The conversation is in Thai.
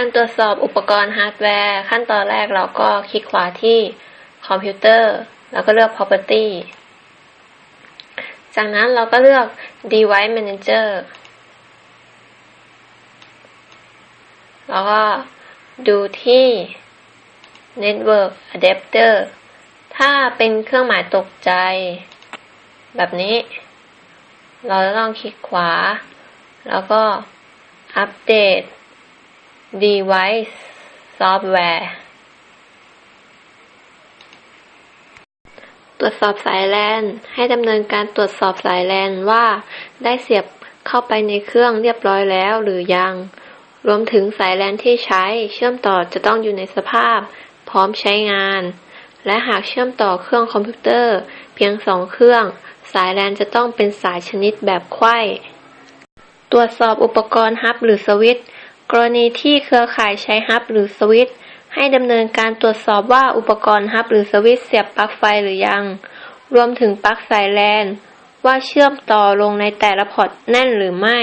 การตรวจสอบอุปกรณ์ฮาร์ดแวร์ ขั้นตอนแรกเราก็คลิกขวาที่คอมพิวเตอร์แล้วก็เลือก property จากนั้นเราก็เลือก device manager แล้วก็ดูที่ network adapter ถ้าเป็นเครื่องหมายตกใจ แบบนี้ เราจะต้องคลิกขวา แล้วก็อัปเดต device software ตรวจสอบสายแลนให้ดำเนินการตรวจสอบสายแลนว่าได้เสียบเข้าไปในเครื่องเรียบร้อยแล้วหรือยัง รวมถึงสายแลนที่ใช้เชื่อมต่อจะต้องอยู่ในสภาพ พร้อมใช้งาน และหากเชื่อมต่อเครื่องคอมพิวเตอร์ เพียงสองเครื่อง สายแลนจะต้องเป็นสายชนิดแบบไขว้ ตรวจสอบอุปกรณ์ฮับหรือสวิตช์ กรณีที่เครือข่ายใช้ฮับหรือสวิตช์ให้ดำเนินการตรวจสอบว่าอุปกรณ์ฮับหรือสวิตช์เสียบปลั๊กไฟหรือยัง รวมถึงปลั๊กสายแลนว่าเชื่อมต่อลงในแต่ละพอร์ตแน่นหรือไม่